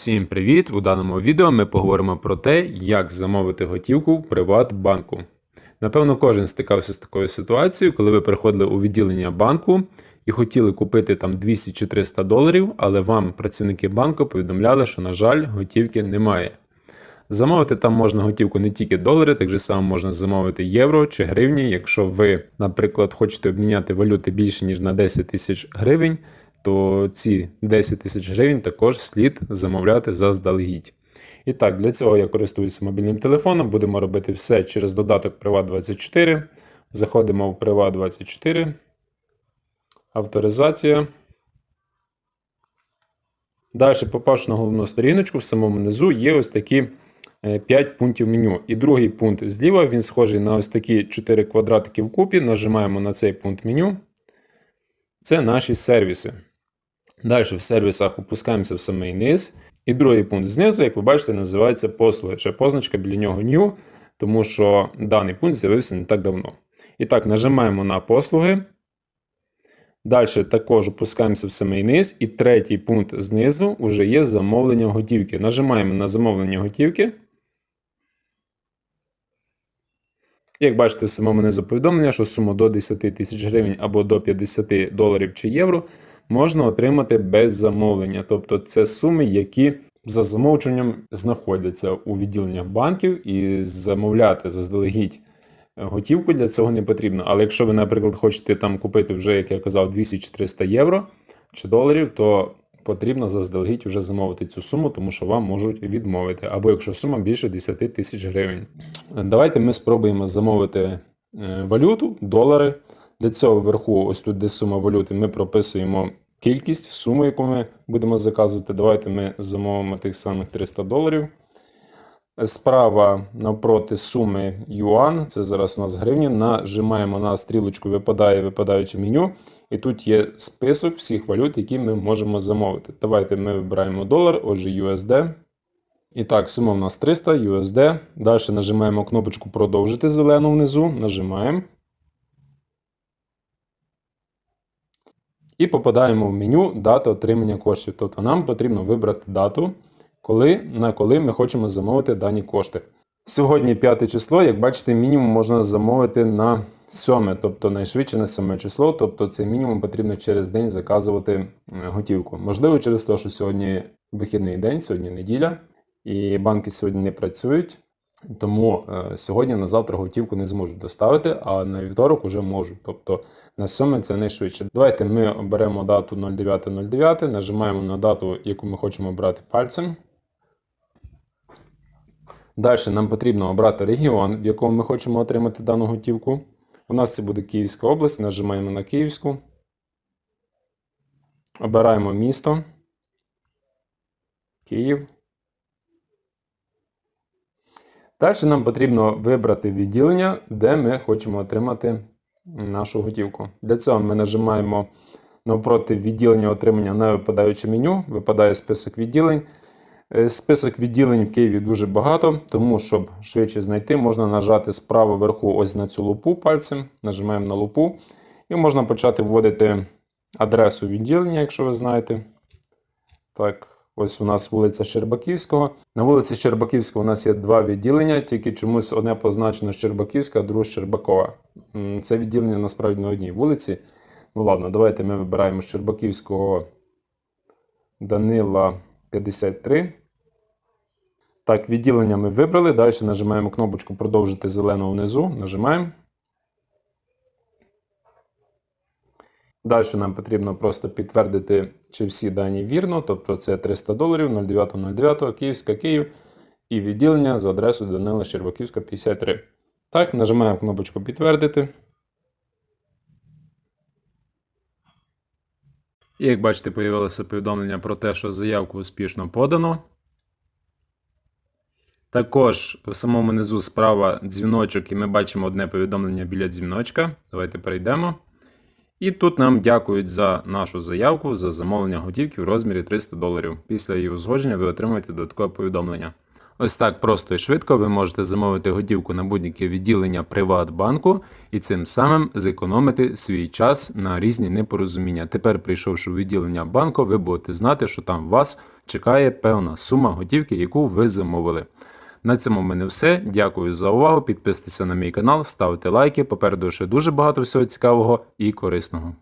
Всім привіт! У даному відео ми поговоримо про те, як замовити готівку в Приватбанку. Напевно, кожен стикався з такою ситуацією, коли ви приходили у відділення банку і хотіли купити там 200 чи 300 доларів, але вам працівники банку повідомляли, що, на жаль, готівки немає. Замовити там можна готівку не тільки долари, так же само можна замовити євро чи гривні. Якщо ви, наприклад, хочете обміняти валюти більше ніж на 10 тисяч гривень, то ці 10 тисяч гривень також слід замовляти заздалегідь. І так, для цього я користуюся мобільним телефоном, будемо робити все через додаток Privat24. Заходимо в Privat24. Авторизація. Далі, попавши на головну сторіночку, в самому низу є ось такі 5 пунктів меню. І другий пункт зліва, він схожий на ось такі 4 квадратики вкупі. Нажимаємо на цей пункт меню. Це наші сервіси. Далі в сервісах опускаємося в самий низ. І другий пункт знизу, як ви бачите, називається послуги. Ще позначка біля нього New, тому що даний пункт з'явився не так давно. І так, нажимаємо на послуги. Далі також опускаємося в самий низ. І третій пункт знизу вже є замовлення готівки. Нажимаємо на замовлення готівки. Як бачите, в самому низу повідомлення, що суму до 10 тисяч гривень або до 50 доларів чи євро можна отримати без замовлення. Тобто це суми, які за замовченням знаходяться у відділеннях банків, і замовляти заздалегідь готівку для цього не потрібно. Але якщо ви, наприклад, хочете там купити вже, як я казав, 200 чи 300 євро чи доларів, то потрібно заздалегідь вже замовити цю суму, тому що вам можуть відмовити. Або якщо сума більше 10 тисяч гривень. Давайте ми спробуємо замовити е, валюту, долари. Для цього вверху, ось тут, де сума валюти, ми прописуємо кількість, суму, яку ми будемо заказувати. Давайте ми замовимо тих самих 300 доларів. Справа навпроти суми юан, це зараз у нас гривні, нажимаємо на стрілочку, випадає випадаюче меню. І тут є список всіх валют, які ми можемо замовити. Давайте ми вибираємо долар, отже, USD. І так, сума у нас 300 USD. Далі нажимаємо кнопочку Продовжити зелену внизу. Нажимаємо. І попадаємо в меню дата отримання коштів. Тобто нам потрібно вибрати дату, коли, на коли ми хочемо замовити дані кошти. Сьогодні 5 число, як бачите, мінімум можна замовити на 7, тобто найшвидше на 7 число, тобто цей мінімум потрібно через день заказувати готівку. Можливо, через те, що сьогодні вихідний день, сьогодні неділя, і банки сьогодні не працюють. Тому е, сьогодні на завтра готівку не зможуть доставити, а на вівторок вже можуть. Тобто на 7 це найшвидше. Давайте ми оберемо дату 09.09, нажимаємо на дату, яку ми хочемо обрати пальцем. Далі нам потрібно обрати регіон, в якому ми хочемо отримати дану готівку. У нас це буде Київська область, нажимаємо на Київську. Обираємо місто. Київ. Далі нам потрібно вибрати відділення, де ми хочемо отримати нашу готівку. Для цього ми нажимаємо навпроти відділення отримання на випадаюче меню, випадає список відділень. Е, Список відділень в Києві дуже багато, тому щоб швидше знайти, можна нажати справа вверху ось на цю лупу пальцем, нажимаємо на лупу, і можна почати вводити адресу відділення, якщо ви знаєте. Так, ось у нас вулиця Щербаківського. На вулиці Щербаківського у нас є два відділення, тільки чомусь одне позначено Щербаківська, а друге Щербакова. Це відділення насправді на одній вулиці. Ну ладно, давайте ми вибираємо Щербаківського Данила 53. Так, відділення ми вибрали. Далі нажимаємо кнопочку Продовжити зелену внизу. Нажимаємо. Далі нам потрібно просто підтвердити, чи всі дані вірно. Тобто це 300 доларів 09.09, Київська Київ і відділення за адресою Данила Щербаківська 53. Так, нажимаємо кнопочку Підтвердити. І як бачите, появилося повідомлення про те, що заявку успішно подано. Також в самому низу справа дзвіночок, і ми бачимо одне повідомлення біля дзвіночка. Давайте перейдемо. І тут нам дякують за нашу заявку за замовлення готівки в розмірі 300 доларів. Після її узгодження ви отримаєте додаткове повідомлення. Ось так просто і швидко ви можете замовити готівку на будь-яке відділення Приватбанку і цим самим зекономити свій час на різні непорозуміння. Тепер, прийшовши у відділення банку, ви будете знати, що там вас чекає певна сума готівки, яку ви замовили. На цьому в мене все. Дякую за увагу. Підписуйтеся на мій канал, ставте лайки. Попереду ще дуже багато всього цікавого і корисного.